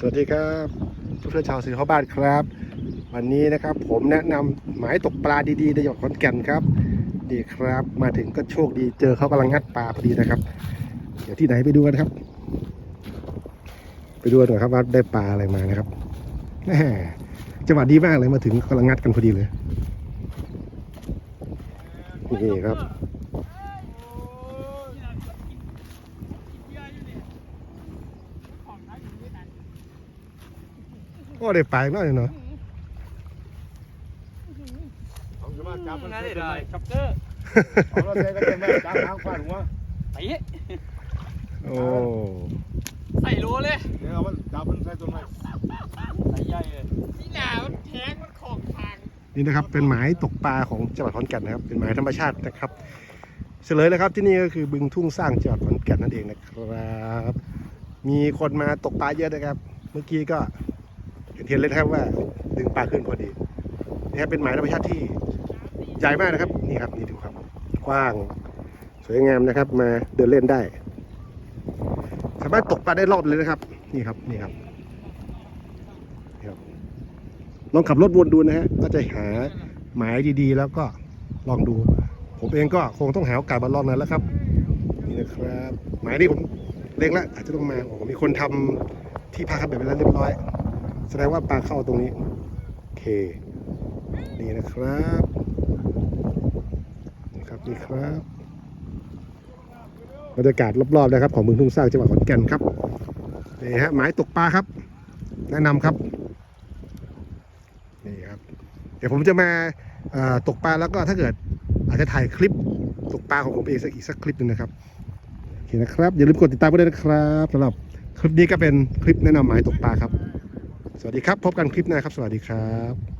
สวัสดีครับเพื่อนชาวสิงห์บ้านครับ วันนี้นะครับผมแนะนำหมายตกปลาดีๆในจังหวัดขอนแก่นครับดีครับมาถึงก็โชคดีเจอเขากำลังงัดปลาพอดีนะครับ เดี๋ยวที่ไหนไปดูกันครับ ไปดูหน่อยครับว่าได้ปลาอะไรมานะครับแหมจังหวะดีมากเลยมาถึงกำลังงัดกันพอดีเลยนี่ครับ โอ้ได้ปลาอีกแล้วเนาะเอาขึ้นมาจับมันนั่นใส่เลยต้นไม้ช็อปเกอร์เอาเราใส่ตะเกียบแม่จับทางฟาดหัวไอ้โอ้ใส่รั้วเลยเดี๋ยวเอามันจับมันใส่ต้นไม้ใส่ใหญ่เลยนี่หนามันแทงมันของทางนี่นะครับเป็นหมายตกปลาของจังหวัดขอนแก่นนะครับ เป็นหมายธรรมชาตินะครับเฉลยเลยครับที่นี่ก็คือบึงทุ่งสร้างจังหวัดขอนแก่นนั่นเองนะครับ มีคนมาตกปลาเยอะนะครับ เมื่อกี้ก็ เห็นเทียนเลยนะครับว่าดึงปลาขึ้นพอดีนี่ครับเป็นหมายธรรมชาติที่ใหญ่มากนะครับ นี่ครับนี่ดูครับกว้าง สวยงามนะครับ มาเดินเล่นได้ สามารถตกปลาได้รอบเลยนะครับ นี่ครับนี่ครับนี่ครับลองขับรถวนดูนะฮะก็จะหาหมายดีๆ แล้วก็ลองดู ผมเองก็คงต้องหาโอกาสมาลองนั้นแล้วครับ นี่นะครับ หมายนี้ผมเล็งล้วอาจจะต้องมาโอ้มีคนทำที่พักแบบนั้นเรียบร้อย แสดงว่าปลาเข้าตรงนี้ โอเค นี่นะครับนี่ครับนี่ครับบรรยากาศรอบๆนะครับ ของบึงทุ่งสร้างจังหวัดขอนแก่นครับนี่ฮะหมายตกปลาครับ แนะนำครับนี่ครับ เดี๋ยวผมจะมาตกปลาแล้วก็ถ้าเกิดอาจจะถ่ายคลิปตกปลาของผมเองสักอีกสักคลิปหนึ่งนะครับโอเคนะครับอย่าลืมกดติดตามไว้ด้วยนะครับสำหรับคลิปนี้ก็เป็นคลิปแนะนำหมายตกปลาครับ สวัสดีครับ พบกันคลิปหน้าครับ สวัสดีครับ